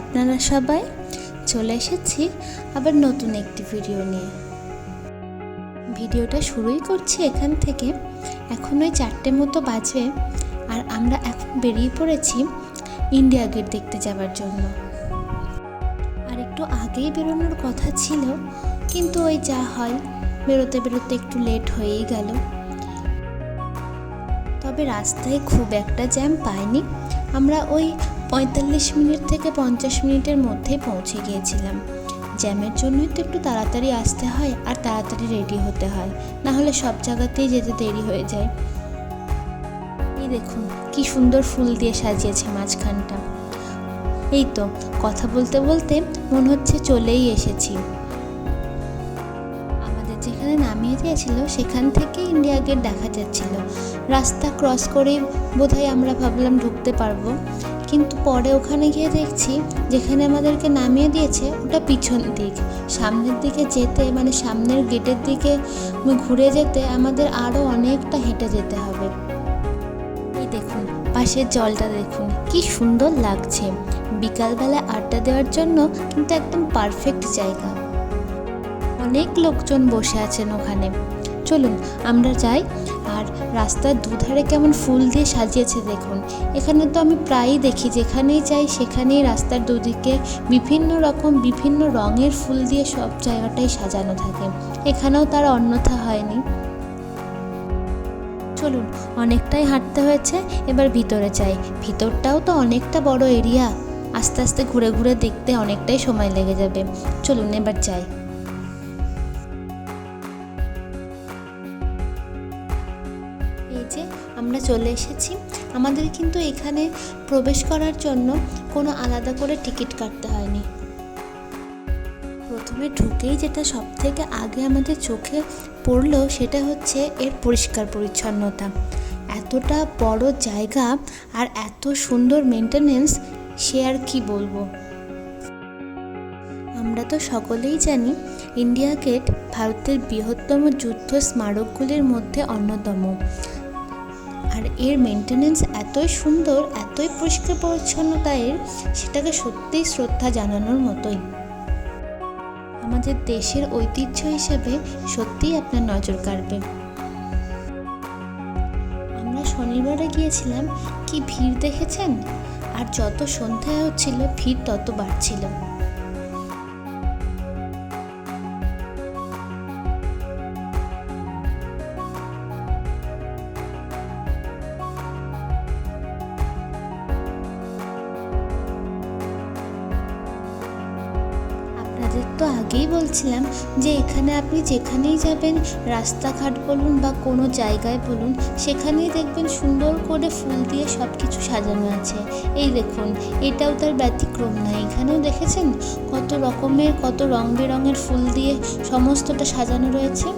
আপনারা সবাই চলে এসেছি আবার নতুন একটি ভিডিও নিয়ে। ভিডিওটা শুরুই করছি এখান থেকে। এখন ওই চারটে মতো বাজবে আর আমরা এখন বেরিয়ে পড়েছি ইন্ডিয়া গেট দেখতে যাওয়ার জন্য। আর একটু আগেই বেরোনোর কথা ছিল, কিন্তু ওই যা হয়, বেরোতে বেরোতে একটু লেট হয়েই গেল। তবে রাস্তায় খুব একটা জ্যাম পাইনি। আমরা ওই পঁয়তাল্লিশ মিনিট থেকে পঞ্চাশ মিনিটের মধ্যেই পৌঁছে গিয়েছিলাম। জ্যামের জন্যই তো একটু তাড়াতাড়ি আসতে হয় আর তাড়াতাড়ি রেডি হতে হয়, না হলে সব জায়গাতেই যেতে দেরি হয়ে যায়। এই দেখুন, কি সুন্দর ফুল দিয়ে সাজিয়েছে মাঝখানটা। এই তো, কথা বলতে বলতে মনে হচ্ছে চলেই এসেছি। আমাদের যেখানে নামিয়ে দিয়েছিল, সেখান থেকে ইন্ডিয়া গেট দেখা যাচ্ছিল। রাস্তা ক্রস করেই বোধহয় আমরা ভাবলাম ঢুকতে পারব। কিন্তু পরে ওখানে গিয়ে দেখছি যেখানে আমাদেরকে নামিয়ে দিয়েছে ওটা পিছন দিক। সামনের দিকে যেতে মানে সামনের গেটের দিকে ঘুরে যেতে আমাদের আরও অনেকটা হেঁটে যেতে হবে। এই দেখুন, পাশের জলটা দেখুন, কি সুন্দর লাগছে। বিকালবেলা আড্ডা দেওয়ার জন্য কিন্তু একদম পারফেক্ট জায়গা। অনেক লোকজন বসে আছেন ওখানে। চলুন, আমরা যাই। আর রাস্তার দুধারে কেমন ফুল দিয়ে সাজিয়েছে দেখুন। এখানে তো আমি প্রায়ই দেখি, যেখানেই যাই সেখানেই রাস্তার দুদিকে বিভিন্ন রকম বিভিন্ন রঙের ফুল দিয়ে সব জায়গাটাই সাজানো থাকে। এখানেও তার অন্যথা হয়নি। চলুন, অনেকটাই হাঁটতে হয়েছে, এবার ভিতরে যাই। ভিতরটাও তো অনেকটা বড় এরিয়া। আস্তে আস্তে ঘুরে ঘুরে দেখতে অনেকটাই সময় লেগে যাবে। চলুন, এবার যাই। আমরা চলে এসেছি। আমাদের কিন্তু এখানে প্রবেশ করার জন্য কোনো আলাদা করে টিকিট কাটতে হয়নি। প্রথমে ঢুকেই যেটা সব থেকে আগে আমাদের চোখে পড়ল সেটা হচ্ছে এর পরিষ্কার পরিচ্ছন্নতা। এতটা বড় জায়গা আর এত সুন্দর মেনটেনেন্স সে আর কি বলব? আমরা তো সকলেই জানি ইন্ডিয়া গেট ভারতের বৃহত্তম যুদ্ধ স্মারকগুলির মধ্যে অন্যতম। আর এর মেনটেনেন্স এতই সুন্দর, এতই পরিষ্কার পরিচ্ছন্নতা এর সেটাকে সত্যিই শ্রদ্ধা জানানোর মতোই। আমাদের দেশের ঐতিহ্য হিসেবে সত্যিই আপনার নজর কাড়বে। আমরা শনিবারে গিয়েছিলাম, কি ভিড় দেখেছেন? আর যত সন্ধ্যা হচ্ছিল, ভিড় তত বাড়ছিল। তো আগেই বলছিলাম যে এখানে আপনি যেখানেই যাবেন, রাস্তাঘাট বলুন বা কোনো জায়গায় বলুন, সেখানেই দেখবেন সুন্দর করে ফুল দিয়ে সব কিছু সাজানো আছে। এই দেখুন, এটাও তার ব্যতিক্রম না। এখানেও দেখেছেন? কত রকমের, কত রং বেরঙের ফুল দিয়ে সমস্তটা সাজানো রয়েছে।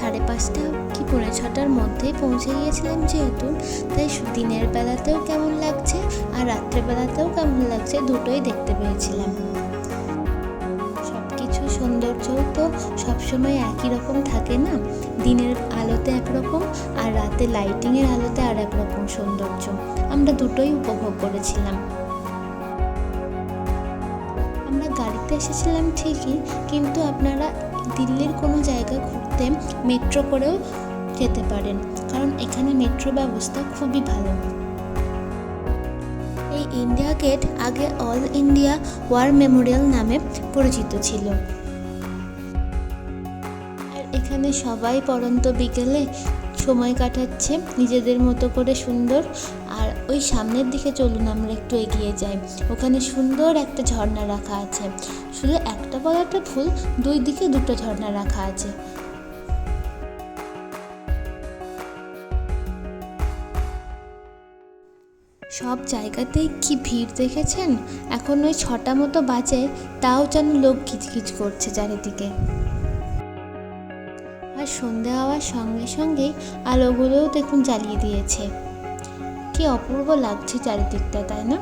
সাড়ে পাঁচটা কি পৌনে ছটার মধ্যেই পৌঁছে গিয়েছিলাম যেহেতু, তাই দিনের বেলাতেও কেমন লাগছে? আর রাত্রেবেলাতেও কেমন লাগছে দুটোই দেখতে পেয়েছিলাম। সব কিছু সৌন্দর্যও তো সবসময় একই রকম থাকে না? দিনের আলোতে একরকম আর রাতে লাইটিংয়ের আলোতে আর একরকম সৌন্দর্য। আমরা দুটোই উপভোগ করেছিলাম। আমরা গাড়িতে এসেছিলাম ঠিকই, কিন্তু আপনারা দিল্লির কোনো জায়গা ঘুরতে মেট্রো করেও যেতে পারেন, কারণ এখানে মেট্রো ব্যবস্থা খুবই ভালো। ইন্ডিয়া গেট আগে অল ইন্ডিয়া ওয়ার মেমোরিয়াল নামে পরিচিত ছিল। আর এখানে সবাই পরন্ত বিকেলে সময় কাটাচ্ছে, নিজেদের মতো করে সুন্দর। আর ওই সামনের দিকে চলুন, আমরা একটু এগিয়ে যাই। ওখানে সুন্দর একটা ঝর্ণা রাখা আছে। শুধু একটা বলাটা ভুল দুই দিকে দুটো ঝর্ণা রাখা আছে। সব জায়গাতেই কি ভিড় দেখেছেন? এখন ওই ছটা মতো বাজে, তাও যেন লোক কিচকিচ করছে চারিদিকে। আর সন্ধে হওয়ার সঙ্গে সঙ্গেই আলোগুলোও দেখুন জ্বালিয়ে দিয়েছে। কি অপূর্ব লাগছে চারিদিকটা, তাই না?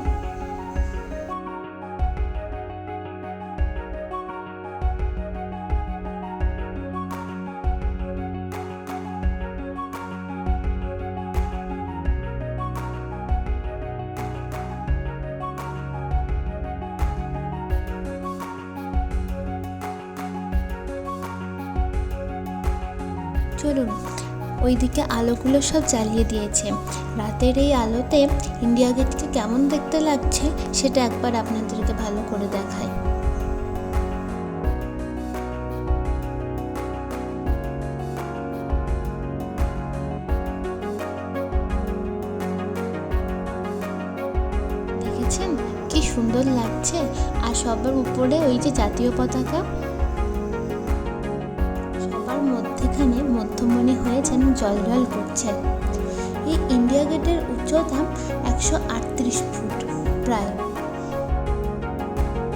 চলুন, ওইদিকে আলোগুলো সব জ্বালিয়ে দিয়েছে। রাতের এই আলোতে ইন্ডিয়া গেটকে কেমন দেখতে লাগছে, সেটা একবার আপনাদেরকে ভালো করে দেখায় দেখেছেন? কি সুন্দর লাগছে। আর সবার উপরে ওই যে জাতীয় পতাকা যেন করছেন এই ইন্ডিয়া গেটের উচ্চতা একশো আটত্রিশ ফুট প্রায়।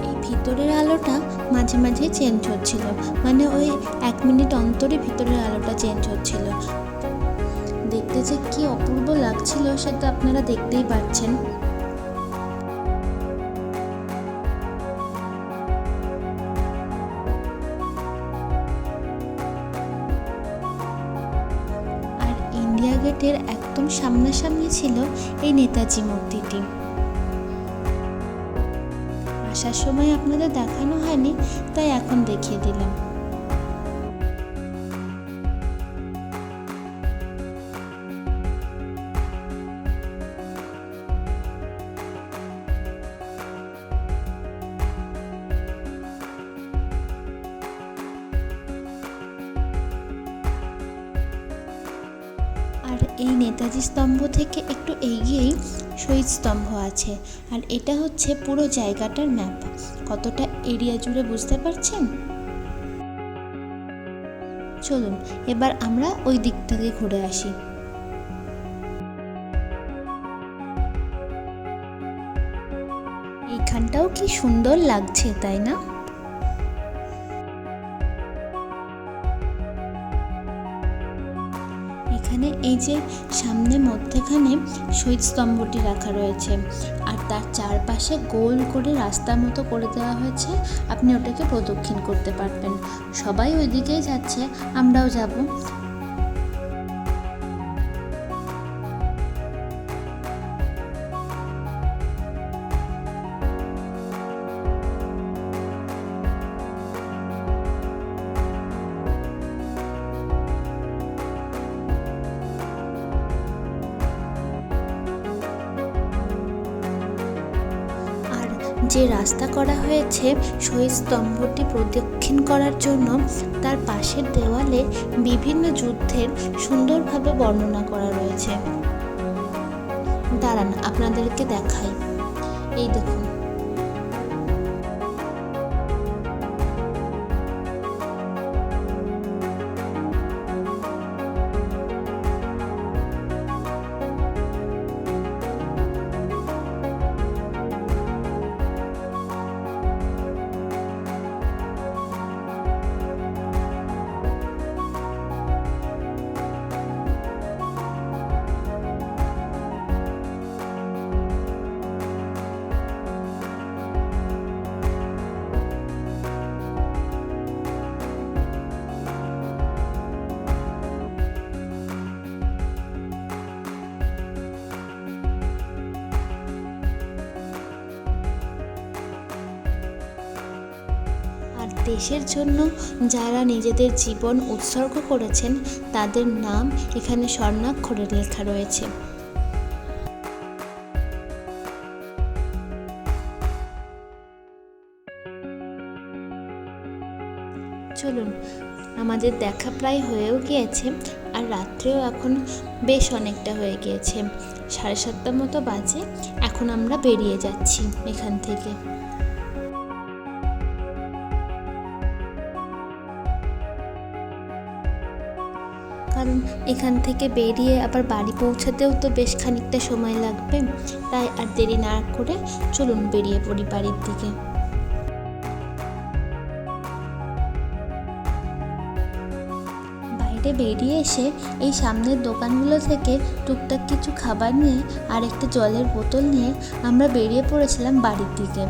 এই ভিতরের আলোটা মাঝে মাঝে চেঞ্জ হচ্ছিল। মানে ওই এক মিনিট অন্তরে ভিতরের আলোটা চেঞ্জ হচ্ছিল। দেখতে যে কি অপূর্ব লাগছিল সেটা আপনারা দেখতেই পাচ্ছেন। গেটের একদম সামনাসামনি ছিল এই নেতাজি মূর্তিটি। আসার সময় আপনাদের দেখানো হয়নি, তাই এখন দেখিয়ে দিলাম। নেতাজি স্তম্ভ থেকে একটু এগিয়েই শহীদ স্তম্ভ আছে। আর এটা হচ্ছে পুরো জায়গাটার ম্যাপ। কতটা এরিয়া জুড়ে বুঝতে পারছেন? চলুন, এবার আমরা ওই দিক থেকে ঘুরে আসি। এইখানটাও কি সুন্দর লাগছে, তাই না? এখানে এই যে সামনে মধ্যেখানে শহীদ স্তম্ভটি রাখা রয়েছে। আর তার চারপাশে গোল করে রাস্তার মতো করে দেওয়া হয়েছে। আপনি ওটাকে প্রদক্ষিণ করতে পারবেন। সবাই ওইদিকেই যাচ্ছে, আমরাও যাব। যে রাস্তা করা হয়েছে শহীদ স্তম্ভটি প্রদক্ষিণ করার জন্য তার পাশের দেওয়ালে বিভিন্ন যুদ্ধের সুন্দরভাবে বর্ণনা করা রয়েছে। দাঁড়ান, আপনাদেরকে দেখাই। এই দেখুন দেশের জন্য যারা নিজেদের জীবন উৎসর্গ করেছেন, তাদের নাম এখানে স্বর্ণাক্ষরে লেখা রয়েছে। চলুন, আমাদের দেখা প্রায় হয়েও গিয়েছে আর রাত্রেও এখন বেশ অনেকটা হয়ে গিয়েছে। সাড়ে সাতটার মতো বাজে, এখন আমরা বেরিয়ে যাচ্ছি এখান থেকে। কারণ এখান থেকে বেরিয়ে আবার বাড়ি পৌঁছাতেও তো বেশ খানিকটা সময় লাগবে। তাই আর দেরি না করে চলুন বেরিয়ে পড়ি বাড়ির দিকে। বাইরে বেরিয়ে এসে এই সামনের দোকানগুলো থেকে টুকটাক কিছু খাবার নিয়ে আর একটা জলের বোতল নিয়ে আমরা বেরিয়ে পড়েছিলাম বাড়ির দিকে।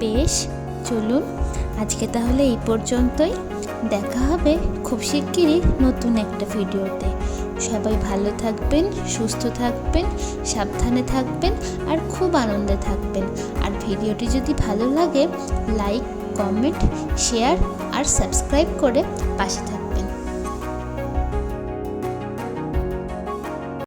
বেশ, চলুন। আজকে তাহলে এই পর্যন্তই। দেখা হবে খুব শিগগিরই নতুন একটা ভিডিওতে। সবাই ভালো থাকবেন, সুস্থ থাকবেন, সাবধানে থাকবেন আর খুব আনন্দে থাকবেন। আর ভিডিওটি যদি ভালো লাগে, লাইক, কমেন্ট, শেয়ার আর সাবস্ক্রাইব করে পাশে থাকবেন।